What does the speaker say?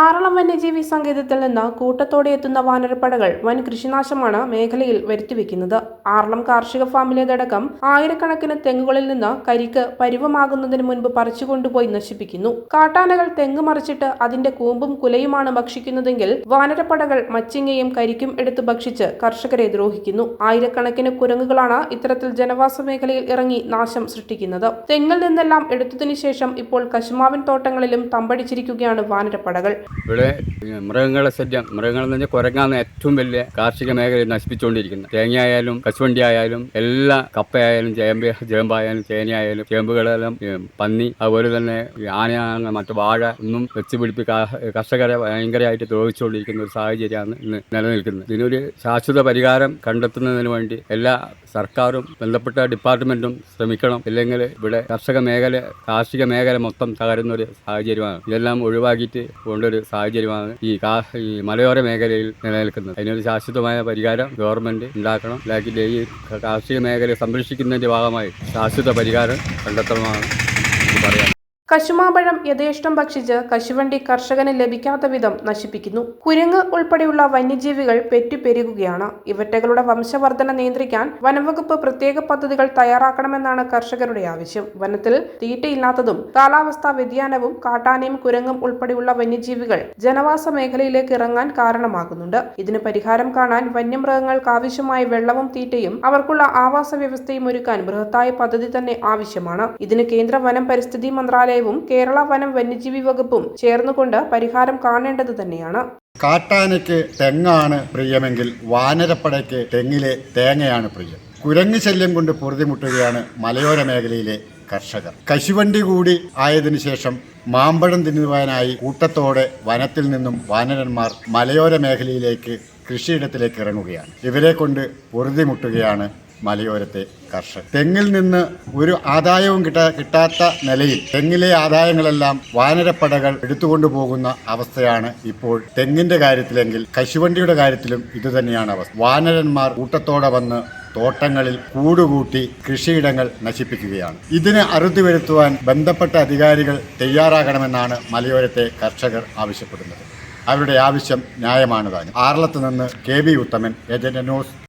ആറളം വന്യജീവി സങ്കേതത്തിൽ നിന്ന് കൂട്ടത്തോടെ എത്തുന്ന വാനരപ്പടകൾ വൻ കൃഷിനാശമാണ് മേഖലയിൽ വരുത്തിവെക്കുന്നത്. ആറളം കാർഷിക ഫാമിലേതടക്കം ആയിരക്കണക്കിന് തെങ്ങുകളിൽ നിന്ന് കരിക്ക് പരുവമാകുന്നതിന് മുൻപ് പറിച്ചുകൊണ്ടുപോയി നശിപ്പിക്കുന്നു. കാട്ടാനകൾ തെങ്ങ് മറിച്ചിട്ട് അതിന്റെ കൂമ്പും കുലയുമാണ് ഭക്ഷിക്കുന്നതെങ്കിൽ വാനരപ്പടകൾ മച്ചിങ്ങയും കരിക്കും എടുത്ത് ഭക്ഷിച്ച് കർഷകരെ ദ്രോഹിക്കുന്നു. ആയിരക്കണക്കിന് കുരങ്ങുകളാണ് ഇത്തരത്തിൽ ജനവാസ മേഖലയിൽ ഇറങ്ങി നാശം സൃഷ്ടിക്കുന്നത്. തെങ്ങിൽ നിന്നെല്ലാം എടുത്തതിനു ശേഷം ഇപ്പോൾ കശുമാവിൻ തോട്ടങ്ങളിലും തമ്പടിച്ചിരിക്കുകയാണ് വാനരപ്പടകൾ. ഇവിടെ മൃഗങ്ങളെ ശല്യം മൃഗങ്ങളെന്ന് പറഞ്ഞാൽ കുരങ്ങാന്ന് ഏറ്റവും വലിയ കാർഷിക മേഖലയിൽ നശിപ്പിച്ചുകൊണ്ടിരിക്കുന്നത്. തേങ്ങ ആയാലും കശുവണ്ടി ആയാലും എല്ലാ കപ്പയായാലും ചേമ്പ് ചേമ്പായാലും ചേനയായാലും ചേമ്പുകളെല്ലാം പന്നി അതുപോലെ തന്നെ ആന മറ്റു വാഴ ഒന്നും വെച്ച് പിടിപ്പിക്കാ കർഷകരെ ഭയങ്കരമായിട്ട് ദ്രോഹിച്ചുകൊണ്ടിരിക്കുന്ന ഒരു സാഹചര്യമാണ് ഇന്ന് നിലനിൽക്കുന്നത്. ഇതിനൊരു ശാശ്വത പരിഹാരം കണ്ടെത്തുന്നതിന് വേണ്ടി എല്ലാ സർക്കാരും ബന്ധപ്പെട്ട ഡിപ്പാർട്ട്മെന്റും ശ്രമിക്കണം. ഇല്ലെങ്കിൽ ഇവിടെ കർഷക മേഖല കാർഷിക മേഖല മൊത്തം തകരുന്ന ഒരു സാഹചര്യമാണ്. ഇതെല്ലാം ഒഴിവാക്കിയിട്ട് പോകേണ്ട ഒരു സാഹചര്യമാണ് ഈ ഈ മലയോര മേഖലയിൽ നിലനിൽക്കുന്നത്. അതിനൊരു ശാശ്വതമായ പരിഹാരം ഗവൺമെന്റ് ഉണ്ടാക്കണം. അല്ലെങ്കിൽ ഈ കാർഷിക മേഖലയെ സംരക്ഷിക്കുന്നതിന്റെ ഭാഗമായി ശാശ്വത പരിഹാരം കണ്ടെത്തണമെന്നാണ് പറയാൻ കശുമാമ്പഴം യഥേഷ്ടം ഭക്ഷിച്ച് കശുവണ്ടി കർഷകന് ലഭിക്കാത്ത വിധം നശിപ്പിക്കുന്നു. കുരങ്ങ് ഉൾപ്പെടെയുള്ള വന്യജീവികൾ പെറ്റുപെരുകുകയാണ്. ഇവറ്റകളുടെ വംശവർധന നിയന്ത്രിക്കാൻ വനംവകുപ്പ് പ്രത്യേക പദ്ധതികൾ തയ്യാറാക്കണമെന്നാണ് കർഷകരുടെ ആവശ്യം. വനത്തിൽ തീറ്റയില്ലാത്തതും കാലാവസ്ഥാ വ്യതിയാനവും കാട്ടാനയും കുരങ്ങും ഉൾപ്പെടെയുള്ള വന്യജീവികൾ ജനവാസ മേഖലയിലേക്ക് ഇറങ്ങാൻ കാരണമാകുന്നുണ്ട്. ഇതിന് പരിഹാരം കാണാൻ വന്യമൃഗങ്ങൾക്ക് ആവശ്യമായ വെള്ളവും തീറ്റയും അവർക്കുള്ള ആവാസ വ്യവസ്ഥയും ഒരുക്കാൻ ബൃഹത്തായ പദ്ധതി തന്നെ ആവശ്യമാണ്. ഇതിന് കേന്ദ്ര വനം പരിസ്ഥിതി മന്ത്രാലയവും കേരള വനം വന്യജീവി വകുപ്പും ചേർന്നുകൊണ്ട് പരിഹാരം കാണേണ്ടത് തന്നെയാണ്. കാട്ടാനയ്ക്ക് തെങ്ങാണ് പ്രിയമെങ്കിൽ വാനരപ്പടയ്ക്ക് തെങ്ങിലെ തേങ്ങയാണ് പ്രിയം. കുരങ്ങ് ശല്യം കൊണ്ട് പൊറുതിമുട്ടുകയാണ് മലയോര മേഖലയിലെ കർഷകർ. കശുവണ്ടി കൂടി ആയതിനു ശേഷം മാമ്പഴം തിന്നുവാനായി കൂട്ടത്തോടെ വനത്തിൽ നിന്നും വാനരന്മാർ മലയോര മേഖലയിലേക്ക് കൃഷിയിടത്തിലേക്ക് ഇറങ്ങുകയാണ്. ഇവരെ കൊണ്ട് പൊറുതിമുട്ടുകയാണ് മലയോരത്തെ കർഷകർ. തെങ്ങിൽ നിന്ന് ഒരു ആദായവും കിട്ടാ കിട്ടാത്ത നിലയിൽ തെങ്ങിലെ ആദായങ്ങളെല്ലാം വാനരപ്പടകൾ എടുത്തുകൊണ്ടു പോകുന്ന അവസ്ഥയാണ് ഇപ്പോൾ തെങ്ങിന്റെ കാര്യത്തിലെങ്കിൽ കശുവണ്ടിയുടെ കാര്യത്തിലും ഇതുതന്നെയാണ് അവസ്ഥ. വാനരന്മാർ കൂട്ടത്തോടെ വന്ന് തോട്ടങ്ങളിൽ കൂടുകൂട്ടി കൃഷിയിടങ്ങൾ നശിപ്പിക്കുകയാണ്. ഇതിന് അറുതി വരുത്തുവാൻ ബന്ധപ്പെട്ട അധികാരികൾ തയ്യാറാകണമെന്നാണ് മലയോരത്തെ കർഷകർ ആവശ്യപ്പെടുന്നത്. അവരുടെ ആവശ്യം ന്യായമാണ് താനും ആറളത്ത് നിന്ന് K B Uthaman agent news